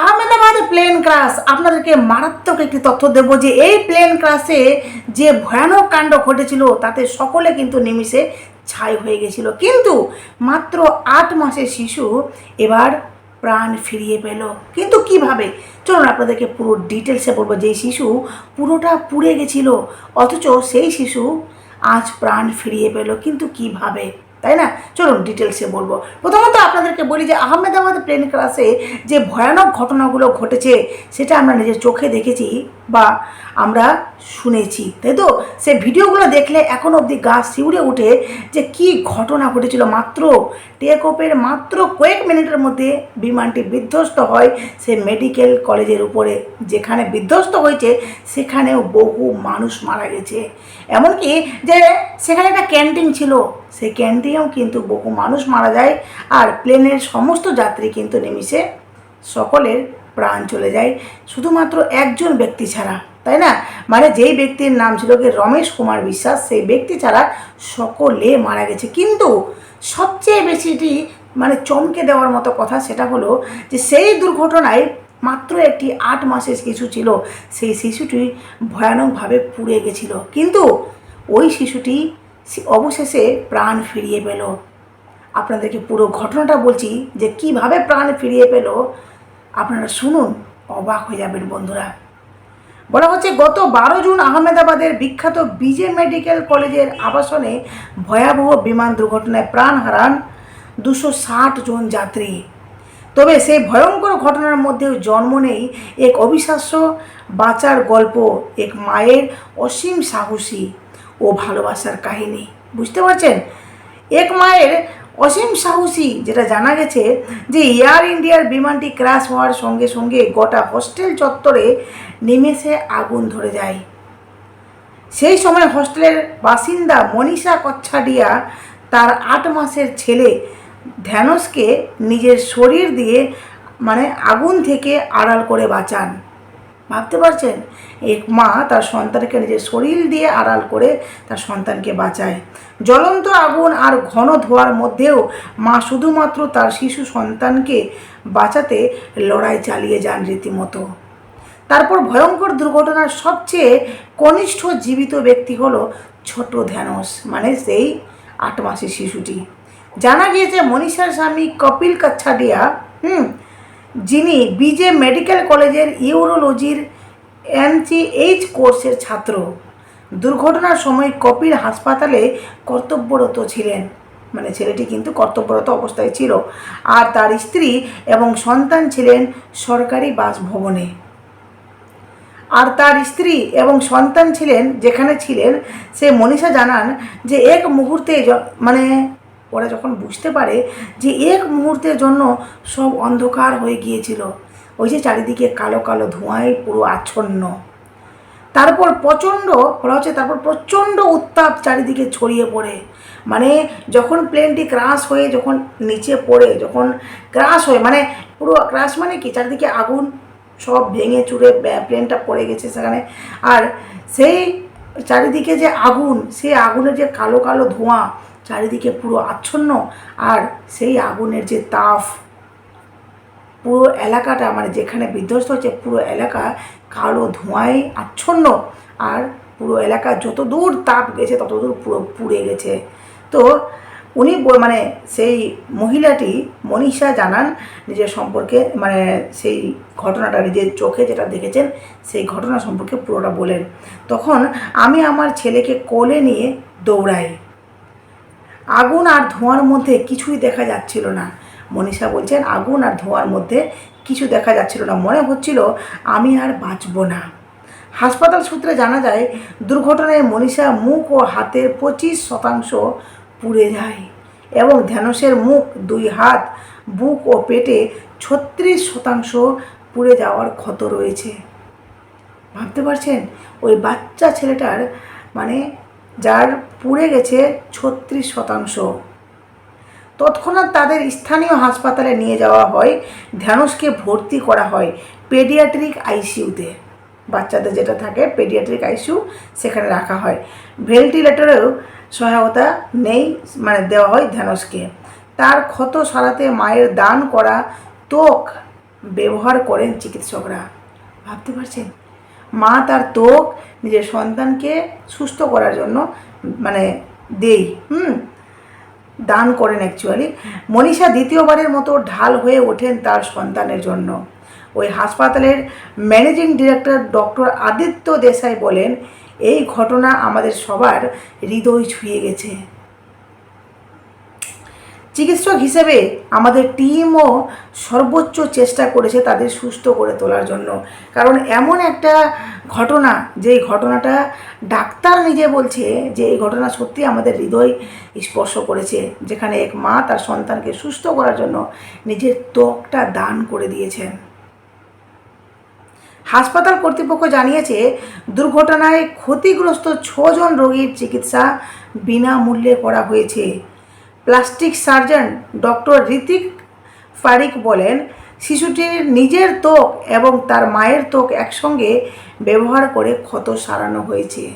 Ahmedabad plane crush. আপনাদেরকে মারাত্মক একটি তথ্য দেব যে, এই প্লেন ক্রাশে যে ভয়ানক কাণ্ড ঘটেছিল, তাতে সকলে কিন্তু নিমিষে ছাই হয়ে গেছিল। কিন্তু মাত্র আট মাসের শিশু এবার প্রাণ ফিরিয়ে পেল। কিন্তু কীভাবে? চলুন আপনাদেরকে পুরো ডিটেলসে বলব যে শিশু পুরোটা পুড়ে গেছিল, অথচ সেই শিশু আজ প্রাণ ফিরিয়ে পেল। কিন্তু কীভাবে? তাই না? চলুন ডিটেলসে বলব। প্রথমত আপনাদেরকে বলি যে আহমেদাবাদ প্লেন ক্লাসে যে ভয়ানক ঘটনাগুলো ঘটেছে, সেটা আমরা নিজের চোখে দেখেছি। বা আমরা শুনেছি, তাই তো? সে ভিডিওগুলো দেখলে এখন অবধি গা শিউরে উঠে যে কি ঘটনা ঘটেছিল। মাত্র টেক অফের মাত্র কয়েক মিনিটের মধ্যে বিমানটি বিধ্বস্ত হয় সে মেডিকেল কলেজের উপরে। যেখানে বিধ্বস্ত হয়েছে, সেখানেও বহু মানুষ মারা গেছে। এমনকি যে সেখানে একটা ক্যান্টিন ছিল সেই ক্যান্টিনেও কিন্তু বহু মানুষ মারা যায়। আর প্লেনের সমস্ত যাত্রী কিন্তু নিমিষে সকলের প্রাণ চলে যায়। শুধুমাত্র একজন ব্যক্তি ছাড়া, তাই না? মানে যেই ব্যক্তির নাম ছিল কি রমেশ কুমার বিশ্বাস, সেই ব্যক্তি ছাড়া সকলে মারা গেছে। কিন্তু সবচেয়ে বেশিটি মানে চমকে দেওয়ার মতো কথা সেটা হলো যে সেই দুর্ঘটনায় মাত্র একটি আট মাসের শিশু ছিল। সেই শিশুটি ভয়ানকভাবে পুড়ে গেছিল। কিন্তু ওই শিশুটি অবশেষে প্রাণ ফিরিয়ে পেল। আপনাদেরকে পুরো ঘটনাটা বলছি যে কীভাবে প্রাণ ফিরিয়ে পেল আপনারা শুনুন, অবাক হয়ে যাবেন বন্ধুরা। বলা হচ্ছে, গত বারো জুন আহমেদাবাদের বিখ্যাত বিজে মেডিকেল কলেজের আবাসনে ভয়াবহ বিমান দুর্ঘটনায় প্রাণ হারান দুশো ষাট জন যাত্রী। তবে সেই ভয়ঙ্কর ঘটনার মধ্যেও জন্ম নেই এক অবিশ্বাস্য বাঁচার গল্প, এক মায়ের অসীম সাহসী ও ভালোবাসার কাহিনী। বুঝতে পারছেন? এক মায়ের অসীম সাহসী, যেটা জানা গেছে যে এয়ার ইন্ডিয়ার বিমানটি ক্র্যাশ হওয়ার সঙ্গে সঙ্গে গোটা হোস্টেল চত্বরে নিমেষে আগুন ধরে যায়। সেই সময় হোস্টেলের বাসিন্দা মনীষা কচ্ছাডিয়া তার আট মাসের ছেলে ধ্যানসকে নিজের শরীর দিয়ে মানে আগুন থেকে আড়াল করে বাঁচান। ভাবতে পারছেন? এক মা তার সন্তানকে নিজের শরীর দিয়ে আড়াল করে তার সন্তানকে বাঁচায়। জ্বলন্ত আগুন আর ঘন ধোয়ার মধ্যেও মা শুধুমাত্র তার শিশু সন্তানকে বাঁচাতে লড়াই চালিয়ে যান রীতিমতো। তারপর ভয়ঙ্কর দুর্ঘটনার সবচেয়ে কনিষ্ঠ জীবিত ব্যক্তি হলো ছোট ধ্যানস মানে সেই আট মাসের শিশুটি। জানা গিয়েছে মনীষার স্বামী কপিল কাচ্ছাডিয়া হুম যিনি বিজে মেডিকেল কলেজের ইউরোলজির এনসিএইচ কোর্সের ছাত্র। দুর্ঘটনার সময় কপিল হাসপাতালে কর্তব্যরত ছিলেন। মানে ছেলেটি কিন্তু কর্তব্যরত অবস্থায় ছিল। আর তার স্ত্রী এবং সন্তান ছিলেন সরকারি বাসভবনে। আর তার স্ত্রী এবং সন্তান ছিলেন যেখানে ছিলেন, সে মনীষা জানান যে এক মুহূর্তে মানে ওরা যখন বুঝতে পারে যে এক মুহূর্তের জন্য সব অন্ধকার হয়ে গিয়েছিল, ওই যে চারিদিকে কালো কালো ধোঁয়ায় পুরো আচ্ছন্ন। তারপর প্রচণ্ড, বলা হচ্ছে তারপর প্রচণ্ড উত্তাপ চারিদিকে ছড়িয়ে পড়ে। মানে যখন প্লেনটি ক্রাশ হয়ে যখন নিচে পড়ে, যখন ক্রাশ হয়ে মানে পুরো ক্রাশ মানে কি? চারিদিকে আগুন, সব ভেঙে ব্যা- প্লেনটা পড়ে গেছে সেখানে। আর সেই চারিদিকে যে আগুন, সেই আগুনের যে কালো কালো ধোঁয়া চারিদিকে পুরো আচ্ছন্ন আর সেই আগুনের যে তাপ, পুরো এলাকাটা মানে যেখানে বিধ্বস্ত হচ্ছে পুরো এলাকা কালো ধোঁয়ায় আচ্ছন্ন আর পুরো এলাকা যত দূর তাপ গেছে তত দূর পুরো পুড়ে গেছে। তো উনি মানে সেই মহিলাটি মনীষা জানান নিজের সম্পর্কে মানে সেই ঘটনাটা নিজের চোখে যেটা দেখেছেন সেই ঘটনা সম্পর্কে পুরোটা বলেন। তখন আমি আমার ছেলেকে কোলে নিয়ে দৌড়াই। আগুন আর ধোঁয়ার মধ্যে কিছুই দেখা যাচ্ছিল না। মনীষা বলছেন, আগুন আর ধোঁয়ার মধ্যে কিছু দেখা যাচ্ছিল না। মনে হচ্ছিল আমি আর বাঁচব না। হাসপাতাল সূত্রে জানা যায়, দুর্ঘটনায় মনীষা মুখ ও হাতের পঁচিশ শতাংশ পুড়ে যায় এবং ধ্যানসের মুখ, দুই হাত, বুক ও পেটে ছত্রিশ শতাংশ পুড়ে যাওয়ার ক্ষত রয়েছে। ভাবতে পারছেন? ওই বাচ্চা ছেলেটার মানে যার পুড়ে গেছে ছত্রিশ শতাংশ। তৎক্ষণাৎ তাদের স্থানীয় হাসপাতালে নিয়ে যাওয়া হয় ধ্যানসকে ভর্তি করা হয় পেডিয়াট্রিক আইসিউতে বাচ্চাদের যেটা থাকে, পেডিয়াট্রিক আইসিউ সেখানে রাখা হয়। ভেন্টিলেটরেও সহায়তা নেই মানে দেওয়া হয় ধ্যানসকে তার ক্ষত সারাতে মায়ের দান করা ত্বক ব্যবহার করেন চিকিৎসকরা। ভাবতে পারছেন? মা তার ত্বক নিজের সন্তানকে সুস্থ করার জন্য মানে দেই, হুম? দান করেন অ্যাকচুয়ালি মনীষা দ্বিতীয়বারের মতো ঢাল হয়ে ওঠেন তার সন্তানের জন্য। ওই হাসপাতালের managing director doctor Aditya Desai বলেন, এই ঘটনা আমাদের সবার হৃদয় ছুঁয়ে গেছে। চিকিৎসক হিসেবে আমাদের টিমও সর্বোচ্চ চেষ্টা করেছে তাদের সুস্থ করে তোলার জন্য। কারণ এমন একটা ঘটনা যে ঘটনাটা ডাক্তার নিজে বলছে যে, এই ঘটনা সত্যি আমাদের হৃদয় স্পর্শ করেছে, যেখানে এক মা তার সন্তানকে সুস্থ করার জন্য নিজের ত্বকটা দান করে দিয়েছেন হাসপাতাল কর্তৃপক্ষ জানিয়েছে, দুর্ঘটনায় ক্ষতিগ্রস্ত ছজন রোগীর চিকিৎসা বিনামূল্যে করা হয়েছে। Plastic surgeon doctor Hritik Farik বলেন শিশুটির নিজের ত্বক এবং তার মায়ের ত্বক একসঙ্গে ব্যবহার করে ক্ষত সারানো হয়েছে।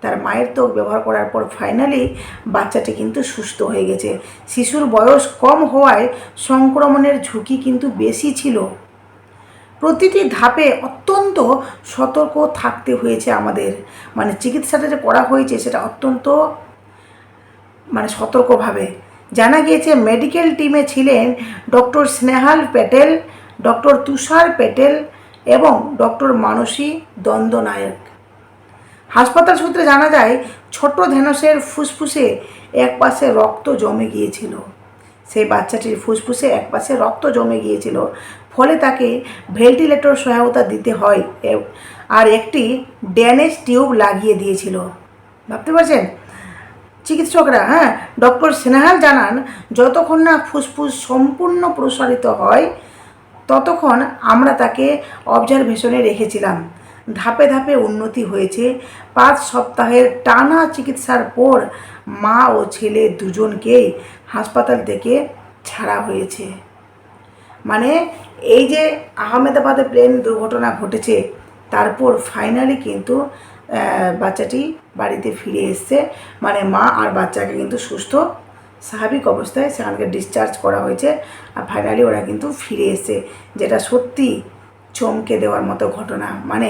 তার মায়ের ত্বক ব্যবহার করার পর ফাইনালি বাচ্চাটি কিন্তু সুস্থ হয়ে গেছে। শিশুর বয়স কম হওয়ায় সংক্রমণের ঝুঁকি কিন্তু বেশি ছিল। প্রতিটি ধাপে অত্যন্ত সতর্ক থাকতে হয়েছে আমাদের। মানে চিকিৎসাটা যে করা হয়েছে সেটা অত্যন্ত মানে সতর্কভাবে। জানা গিয়েছে মেডিকেল টিমে ছিলেন ডক্টর স্নেহাল প্যাটেল ডক্টর তুষার প্যাটেল এবং ডক্টর মানসী দ্বন্দ্বনায়ক হাসপাতাল সূত্রে জানা যায়, ছোট ধেনসের ফুসফুসে এক পাশে রক্ত জমে গিয়েছিল। সেই বাচ্চাটির ফুসফুসে এক পাশে রক্ত জমে গিয়েছিল, ফলে তাকে ভেন্টিলেটর সহায়তা দিতে হয় আর একটি ড্যানেজ টিউব লাগিয়ে দিয়েছিল। ভাবতে পারছেন? চিকিৎসকরা হ্যাঁ ডক্টর স্নেহাল জানান, যতক্ষণ না ফুসফুস সম্পূর্ণ প্রসারিত হয়, ততক্ষণ আমরা তাকে অবজারভেশনে রেখেছিলাম। ধাপে ধাপে উন্নতি হয়েছে। পাঁচ সপ্তাহের টানা চিকিৎসার পর মা ও ছেলে দুজনকেই হাসপাতাল থেকে ছাড়া হয়েছে। মানে এই যে আহমেদাবাদে প্লেন দুর্ঘটনা ঘটেছে, তারপর ফাইনালি কিন্তু বাচ্চাটি বাড়িতে ফিরে এসছে। মানে মা আর বাচ্চাকে কিন্তু সুস্থ, স্বাভাবিক অবস্থায় সেখানকে ডিসচার্জ করা হয়েছে। আর ফাইনালি ওরা কিন্তু ফিরে এসছে। যেটা সত্যি চমকে দেওয়ার মতো ঘটনা। মানে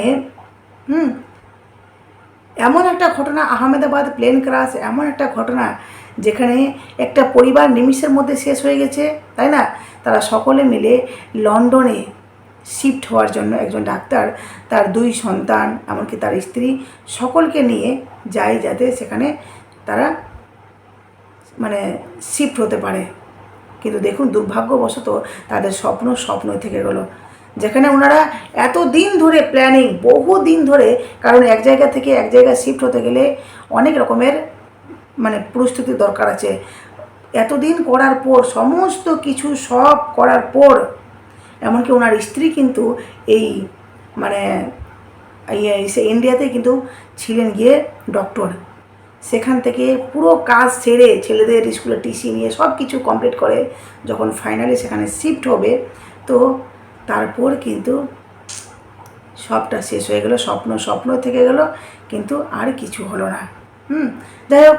হুম, এমন একটা ঘটনা, আহমেদাবাদ প্লেন ক্রাশ এমন একটা ঘটনা যেখানে একটা পরিবার নিমিষের মধ্যে শেষ হয়ে গেছে, তাই না? তারা সকলে মিলে লন্ডনে শিফট হওয়ার জন্য একজন ডাক্তার, তার দুই সন্তান, এমনকি তার স্ত্রী সকলকে নিয়ে যায় যাতে সেখানে তারা মানে শিফট হতে পারে। কিন্তু দেখুন, দুর্ভাগ্যবশত তাদের স্বপ্ন স্বপ্নই থেকে গেলো। যেখানে ওনারা এত দিন ধরে প্ল্যানিং বহু দিন ধরে, কারণ এক জায়গা থেকে এক জায়গায় শিফট হতে গেলে অনেক রকমের মানে প্রস্তুতি দরকার আছে। এতদিন করার পর, সমস্ত কিছু সব করার পর এমনকি ওনার স্ত্রী কিন্তু এই মানে ইয়ে, সে ইন্ডিয়াতে কিন্তু ছিলেন গিয়ে ডক্টর সেখান থেকে পুরো কাজ সেরে ছেলেদের স্কুলে টিসি নিয়ে সব কিছু কমপ্লিট করে যখন ফাইনালি সেখানে শিফট হবে তো তারপর কিন্তু সবটা শেষ হয়ে গেল স্বপ্ন স্বপ্ন থেকে গেল কিন্তু আর কিছু হলো না। হুম যাই হোক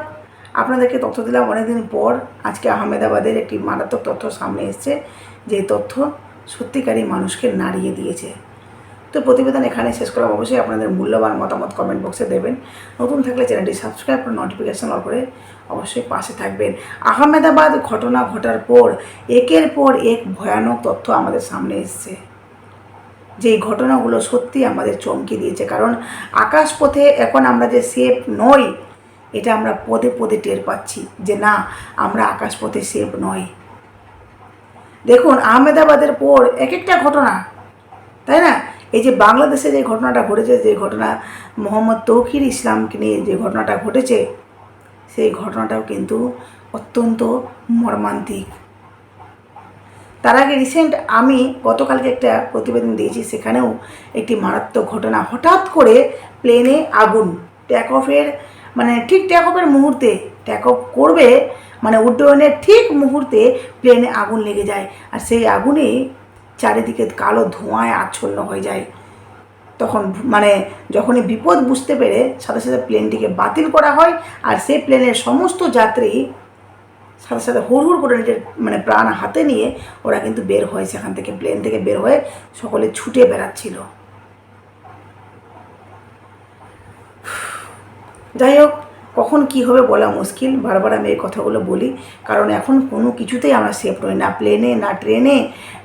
আপনাদেরকে তথ্য দিলাম অনেকদিন পর। আজকে আহমেদাবাদের একটি মারাত্মক তথ্য সামনে এসছে। যে তথ্য সত্যিকারই মানুষকে নাড়িয়ে দিয়েছে। তো প্রতিবেদন এখানে শেষ করা অবশ্যই আপনাদের মূল্যবান মতামত কমেন্ট বক্সে দেবেন। নতুন থাকলে চ্যানেলটি সাবস্ক্রাইব করে নোটিফিকেশন অন করে অবশ্যই পাশে থাকবেন। আহমেদাবাদ ঘটনা ঘটার পর, একের পর এক ভয়ানক তথ্য আমাদের সামনে এসছে। যে ঘটনাগুলো সত্যি আমাদের চমকে দিয়েছে। কারণ আকাশপথে এখন আমরা যে সেফ নই, এটা আমরা পদে পদে টের পাচ্ছি যে না, আমরা আকাশপথে সেফ নই। দেখুন, আহমেদাবাদের পর এক একটা ঘটনা, তাই না? এই যে বাংলাদেশে যে ঘটনাটা ঘটেছে, যে ঘটনা মোহাম্মদ তৌকির ইসলামকে নিয়ে যে ঘটনাটা ঘটেছে, সেই ঘটনাটাও কিন্তু অত্যন্ত মর্মান্তিক। তার আগে রিসেন্ট আমি গতকালকে একটা প্রতিবেদন দিয়েছি, সেখানেও একটি মারাত্মক ঘটনা, হঠাৎ করে প্লেনে আগুন ট্যাক অফের মানে ঠিক ট্যাক অফের মুহূর্তে ট্যাক অফ করবে মানে উড্ডয়নের ঠিক মুহূর্তে প্লেনে আগুন লেগে যায়। আর সেই আগুনে চারিদিকে কালো ধোঁয়ায় আচ্ছন্ন হয়ে যায়। তখন মানে যখনই বিপদ বুঝতে পেরে সাথে সাথে প্লেনটিকে বাতিল করা হয় আর সেই প্লেনের সমস্ত যাত্রী সাথে সাথে হুড় হুড় করে নিজের মানে প্রাণ হাতে নিয়ে ওরা কিন্তু বের হয় সেখান থেকে প্লেন থেকে বের হয়ে সকলে ছুটে বেড়াচ্ছিল। যাই হোক কখন কি হবে বলা মুশকিল। বারবার আমি এই কথাগুলো বলি, কারণ এখন কোনো কিছুতেই আমরা সেফ নই। না প্লেনে না ট্রেনে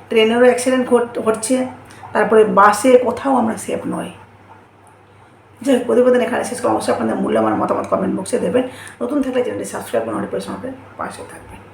ট্রেনেরও অ্যাক্সিডেন্ট হচ্ছে তারপরে বাসে কোথাও আমরা সেফ নই। যাই হোক, প্রতিবেদন এখানে শেষ করে অবশ্যই আপনাদের মূল্যবান মতামত কমেন্ট বক্সে দেবেন। নতুন থাকলে চ্যানেলটি সাবস্ক্রাইব করে নোটিফিকেশন পাশে থাকবেন।